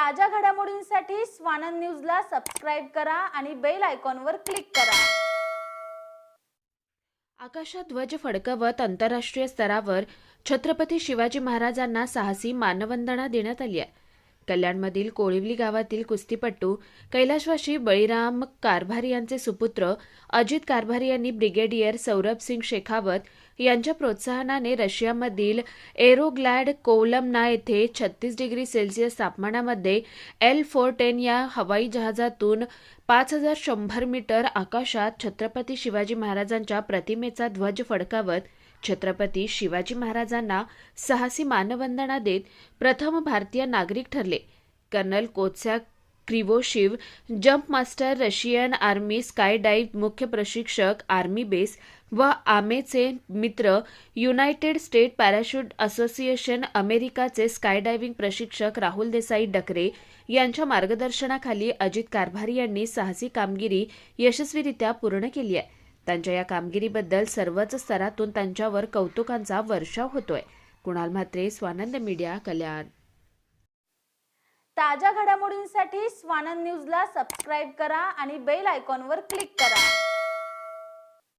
ताज्या घडामोडींसाठी स्वानंद न्यूजला सबस्क्राईब करा आणि बेल आयकॉनवर क्लिक करा. आकाशात ध्वज फडकवत आंतरराष्ट्रीय स्तरावर छत्रपती शिवाजी महाराजांना साहसी मानवंदना देण्यात आली आहे. कल्याणमधील कोळिवली गावातील कुस्तीपट्टू कैलाशवासी बळीराम कारभारी यांचे सुपुत्र अजित कारभारी यांनी ब्रिगेडियर सौरभ सिंग शेखावत यांच्या प्रोत्साहनाने रशियामधील एरोग्लॅड कोलमना येथे छत्तीस डिग्री सेल्सिअस तापमानामध्ये एल फोर टेन या हवाई जहाजातून पाच हजार शंभर मीटर आकाशात छत्रपती शिवाजी महाराजांच्या प्रतिमेचा ध्वज फडकावत छत्रपती शिवाजी महाराजांना साहसी मानवंदना देत प्रथम भारतीय नागरिक ठरले. कर्नल कोत्स्या क्रिवोशिव jump master Russian army sky dive मुख्य प्रशिक्षक आर्मी बेस व आमेचे मित्र युनायटेड स्टेट पॅराशूट असोसिएशन अमेरिकाचे स्काय डायव्हिंग प्रशिक्षक राहुल देसाई डकरे यांच्या मार्गदर्शनाखाली अजित कारभारी यांनी साहसी कामगिरी यशस्वीरित्या पूर्ण केली आहे. त्यांच्या या कामगिरीबद्दल सर्वच स्तरातून त्यांच्यावर कौतुकांचा वर्षाव होतोय. कुणाल म्हात्रे स्वानंद मीडिया कल्याण. ताज्या घडामोडींसाठी स्वानंद न्यूजला सबस्क्राईब करा आणि बेल आयकॉनवर क्लिक करा.